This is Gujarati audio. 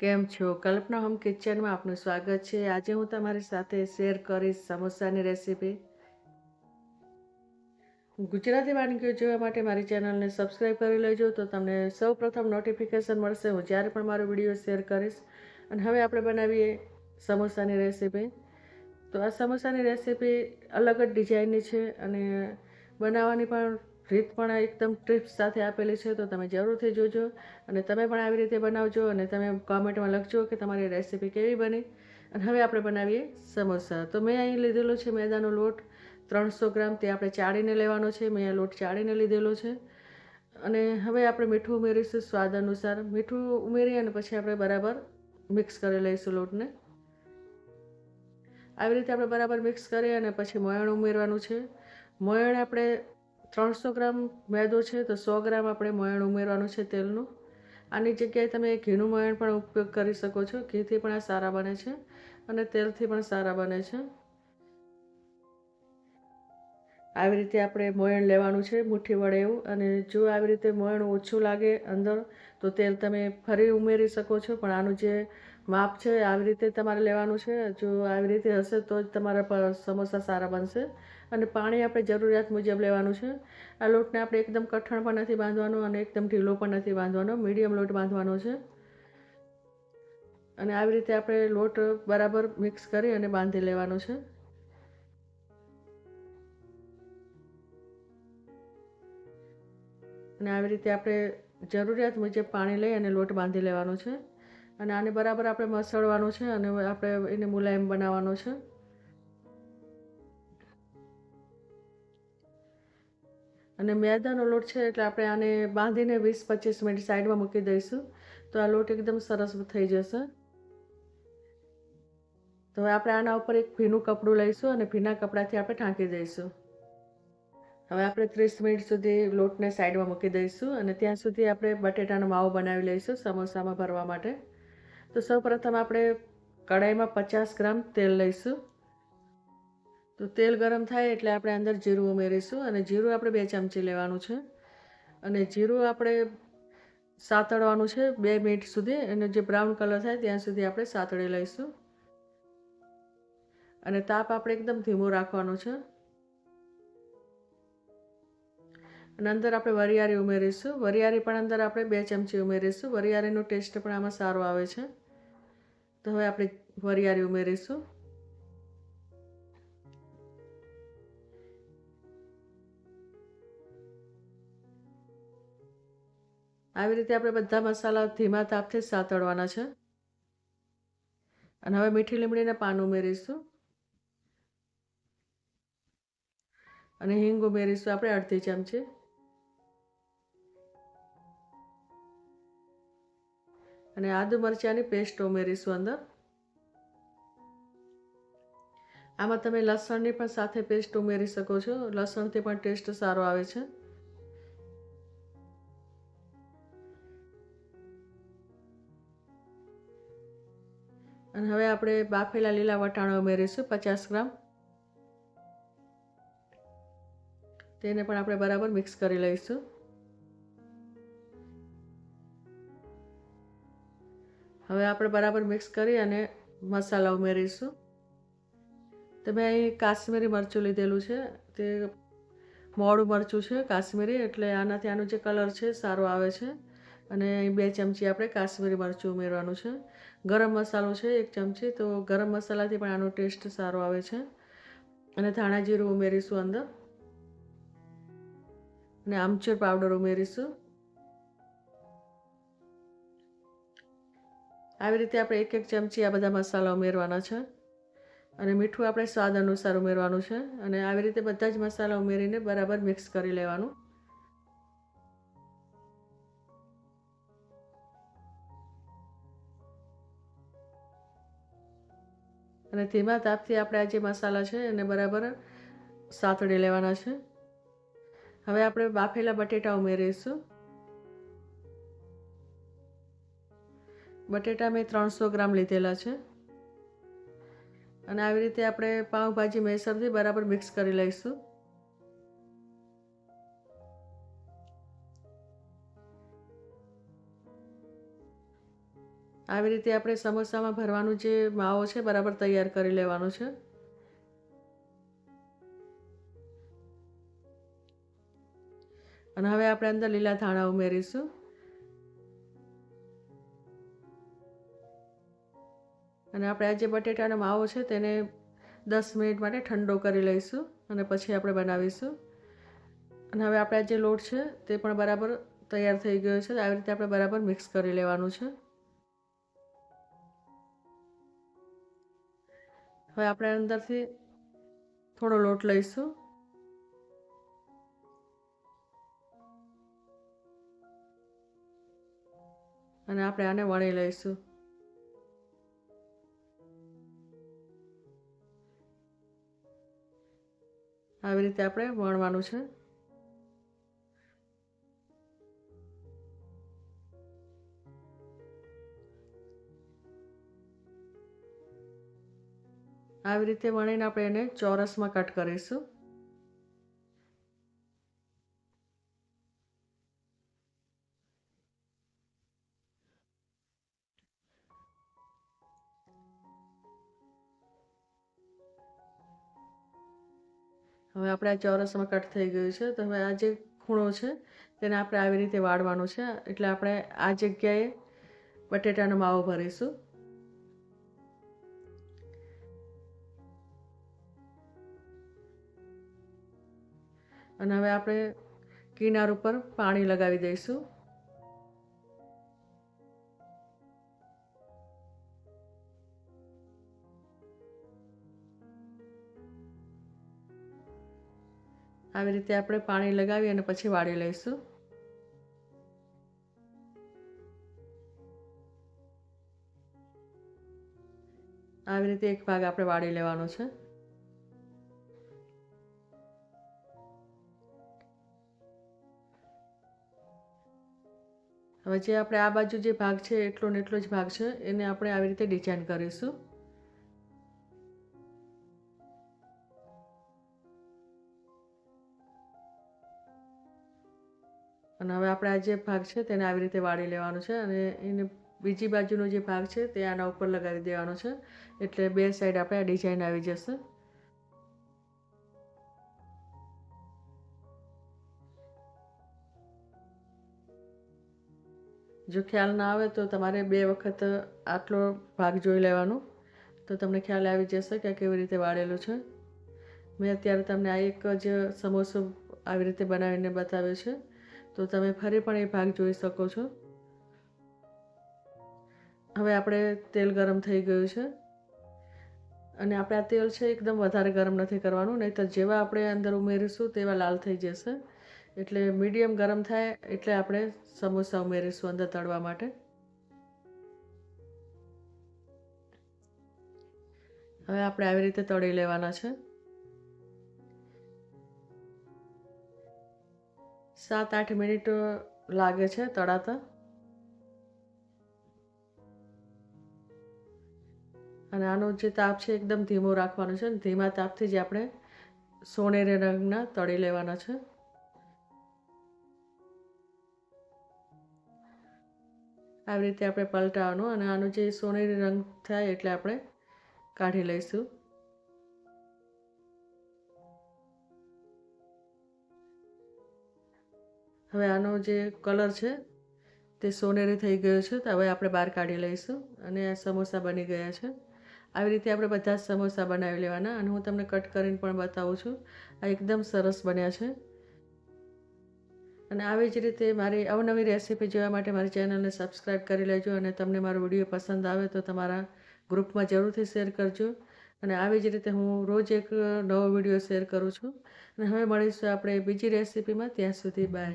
કેમ છો? કલ્પના હોમ કિચનમાં આપનું સ્વાગત છે. આજે હું તમારી સાથે શેર કરીશ સમોસાની રેસીપી. ગુજરાતી વાનગીઓ જોવા માટે મારી ચેનલને સબસ્ક્રાઈબ કરી લેજો તો તમને સૌ પ્રથમ નોટિફિકેશન મળશે. હું જ્યારે પણ મારો વીડિયો શેર કરીશ. અને હવે આપણે બનાવીએ સમોસાની રેસીપી. તો આ સમોસાની રેસીપી અલગ જ ડિઝાઇનની છે અને બનાવવાની પણ રીત પણ એકદમ ટ્રીપ્સ સાથે આપેલી છે, તો તમે જરૂરથી જોજો. અને તમે પણ આવી રીતે બનાવજો અને તમે કોમેન્ટમાં લખજો કે તમારી રેસીપી કેવી બની. અને હવે આપણે બનાવીએ સમોસા. તો મેં અહીં લીધેલો છે મેદાનો લોટ ત્રણસો ગ્રામ, તે આપણે ચાળીને લેવાનો છે. મેં આ લોટ ચાળીને લીધેલો છે. અને હવે આપણે મીઠું ઉમેરીશું સ્વાદ અનુસાર. મીઠું ઉમેરી અને પછી આપણે બરાબર મિક્સ કરી લઈશું લોટને. આવી રીતે આપણે બરાબર મિક્સ કરી અને પછી મોયણ ઉમેરવાનું છે. મોયણ આપણે ત્રણસો ગ્રામ મેદો છે તો સો ગ્રામ આપણે મોયણ ઉમેરવાનું છે તેલનું. આની જગ્યાએ તમે ઘીનું મોયણ પણ ઉપયોગ કરી શકો છો. ઘીથી પણ આ સારા બને છે અને તેલથી પણ સારા બને છે. આવી રીતે આપણે મોયણ લેવાનું છે મુઠ્ઠી વડે એવું. અને જો આવી રીતે મોયણ ઓછું લાગે અંદર તો તેલ તમે ફરી ઉમેરી શકો છો. પણ આનું જે માપ છે, આવી રીતે તમારે લેવાનું છે. જો આવી રીતે હશે તો જ તમારા સમોસા સારા બનશે. અને પાણી આપણે જરૂરિયાત મુજબ લેવાનું છે. આ લોટને આપણે એકદમ કઠણ પણ નથી બાંધવાનો અને એકદમ ઢીલો પણ નથી બાંધવાનો. મીડિયમ લોટ બાંધવાનો છે. અને આવી રીતે આપણે લોટ બરાબર મિક્સ કરી અને બાંધી લેવાનો છે. અને આવી રીતે આપણે જરૂરિયાત મુજબ પાણી લઈ અને લોટ બાંધી લેવાનો છે. અને આને બરાબર આપણે મસળવાનું છે અને આપણે એને મુલાયમ બનાવવાનો છે. અને મેદાનો લોટ છે એટલે આપણે આને બાંધીને વીસ પચીસ મિનિટ સાઈડમાં મૂકી દઈશું. તો આ લોટ એકદમ સરસ થઈ જશે. તો હવે આપણે આના ઉપર એક ભીનું કપડું લઈશું અને ભીના કપડાથી આપણે ઢાંકી દઈશું. હવે આપણે ત્રીસ મિનિટ સુધી લોટને સાઈડમાં મૂકી દઈશું અને ત્યાં સુધી આપણે બટેટાનો માવો બનાવી લઈશું સમોસામાં ભરવા માટે. તો સૌપ્રથમ આપણે કઢાઈમાં પચાસ ગ્રામ તેલ લઈશું. તો તેલ ગરમ થાય એટલે આપણે અંદર જીરું ઉમેરીશું અને જીરું આપણે બે ચમચી લેવાનું છે. અને જીરું આપણે સાતળવાનું છે બે મિનિટ સુધી અને જે બ્રાઉન કલર થાય ત્યાં સુધી આપણે સાતળી લઈશું. અને તાપ આપણે એકદમ ધીમો રાખવાનો છે. અને અંદર આપણે વરિયાળી ઉમેરીશું. વરિયારી પણ અંદર આપણે બે ચમચી ઉમેરીશું. વરિયારીનો ટેસ્ટ પણ આમાં સારો આવે છે. તો હવે આપણે વરિયાળી ઉમેરીશું. આવી રીતે આપણે બધા મસાલા ધીમા તાપથી સાતળવાના છે. અને હવે મીઠી લીમડીના પાન ઉમેરીશું. અને હિંગ ઉમેરીશું. આપણે અડધી ચમચી. અને આદુ મરચાંની પેસ્ટ ઉમેરીશું અંદર. આમાં તમે લસણની પણ સાથે પેસ્ટ ઉમેરી શકો છો. લસણથી પણ ટેસ્ટ સારો આવે છે. અને હવે આપણે બાફેલા લીલા વટાણા ઉમેરીશું, પચાસ ગ્રામ. તેને પણ આપણે બરાબર મિક્સ કરી લઈશું. હવે આપણે બરાબર મિક્સ કરી અને મસાલા ઉમેરીશું. તમે અહીં કાશ્મીરી મરચું લીધેલું છે, તે મોડું મરચું છે કાશ્મીરી, એટલે આનાથી આનો જે કલર છે સારો આવે છે. અને અહીં બે ચમચી આપણે કાશ્મીરી મરચું ઉમેરવાનું છે. ગરમ મસાલો છે એક ચમચી, તો ગરમ મસાલાથી પણ આનો ટેસ્ટ સારો આવે છે. અને ધાણા જીરું ઉમેરીશું અંદર. અને આમચૂર પાવડર ઉમેરીશું. આવી રીતે આપણે એક એક ચમચી આ બધા મસાલા ઉમેરવાના છે. અને મીઠું આપણે સ્વાદ અનુસાર ઉમેરવાનું છે. અને આવી રીતે બધા જ મસાલા ઉમેરીને બરાબર મિક્સ કરી લેવાનું. અને ધીમા તાપથી આપણે આ જે મસાલા છે એને બરાબર સાતડી લેવાના છે. હવે આપણે બાફેલા બટેટા ઉમેરીશું. બટેટા મેં ત્રણસો ગ્રામ લીધેલા છે. અને આવી રીતે આપણે પાઉંભાજી મેસરથી બરાબર મિક્સ કરી લઈશું. આવી રીતે આપણે સમોસામાં ભરવાનું જે માવો છે બરાબર તૈયાર કરી લેવાનો છે. અને હવે આપણે અંદર લીલા ધાણા ઉમેરીશું. અને આપણે આ જે બટેટાનો માવો છે તેને દસ મિનિટ માટે ઠંડો કરી લઈશું અને પછી આપણે બનાવીશું. અને હવે આપણે આ જે લોટ છે તે પણ બરાબર તૈયાર થઈ ગયો છે. આવી રીતે આપણે બરાબર મિક્સ કરી લેવાનું છે. હવે આપણે અંદરથી થોડો લોટ લઈશું. અને આપણે આને વણી લઈશું. આવી રીતે આપણે વણવાનું છે. આવી રીતે વણીને આપણે એને ચોરસમાં કટ કરીશું. હવે આપણે આ ચોરસમાં કટ થઈ ગયું છે. તો હવે આ જે ખૂણો છે, તેને આપણે આવી રીતે વાળવાનો છે. એટલે આપણે આ જગ્યાએ બટેટાનો માવો ભરીશું. અને હવે આપણે કિનાર ઉપર પાણી લગાવી દઈશું. આવી રીતે આપણે પાણી લગાવી અને પછી વાળી લઈશું. આવી રીતે એક ભાગ આપણે વાળી લેવાનો છે. હવે જે આપણે આ બાજુ જે ભાગ છે, એટલો ને એટલો જ ભાગ છે, એને આપણે આવી રીતે ડિઝાઇન કરીશું. અને હવે આપણે આ જે ભાગ છે તેને આવી રીતે વાળી લેવાનો છે અને એને બીજી બાજુનો જે ભાગ છે તે આના ઉપર લગાવી દેવાનો છે. એટલે બે સાઈડ આપણે આ ડિઝાઇન આવી જશે. જો ખ્યાલ ના આવે તો તમારે બે વખત આટલો ભાગ જોઈ લેવાનો. તો તમને ખ્યાલ આવી જશે કે કેવી રીતે વાળેલું છે. મેં અત્યારે તમને આ એક જ સમોસો આવી રીતે બનાવીને બતાવ્યો છે. તો તમે ફરી પણ એ ભાગ જોઈ શકો છો. હવે આપણે તેલ ગરમ થઈ ગયું છે. અને આપણે આ તેલ છે એકદમ વધારે ગરમ નથી કરવાનું નહીં તો જેવા આપણે અંદર ઉમેરીશું તેવા લાલ થઈ જશે. એટલે મીડિયમ ગરમ થાય એટલે આપણે સમોસા ઉમેરીશું અંદર તળવા માટે. હવે આપણે આવી રીતે તળી લેવાના છે. સાત આઠ મિનિટ લાગે છે તળાતા અને આનો જે તાપ છે એકદમ ધીમો રાખવાનો છે અને ધીમા તાપથી જ આપણે સોનેરી રંગના તળી લેવાના છે. આવી રીતે આપણે પલટાવવાનું અને આનો જે સોનેરી રંગ થાય એટલે આપણે કાઢી લઈશું. હવે આનો જે કલર છે તે સોનેરી થઈ ગયો છે, તો હવે આપણે બહાર કાઢી લઈશું અને આ સમોસા બની ગયા છે. આવી રીતે આપણે બધા જ સમોસા બનાવી લેવાના અને હું તમને કટ કરીને પણ બતાવું છું. આ એકદમ સરસ બન્યા છે. અને આવી જ રીતે મારી અવનવી રેસીપી જોવા માટે મારી ચેનલને સબસ્ક્રાઈબ કરી લેજો અને તમને મારો વીડિયો પસંદ આવે તો તમારા ગ્રુપમાં જરૂરથી શેર કરજો. અને આવી જ રીતે હું રોજ એક નવો વીડિયો શેર કરું છું. અને હવે મળીશું આપણે બીજી રેસીપીમાં ત્યાં સુધી બાય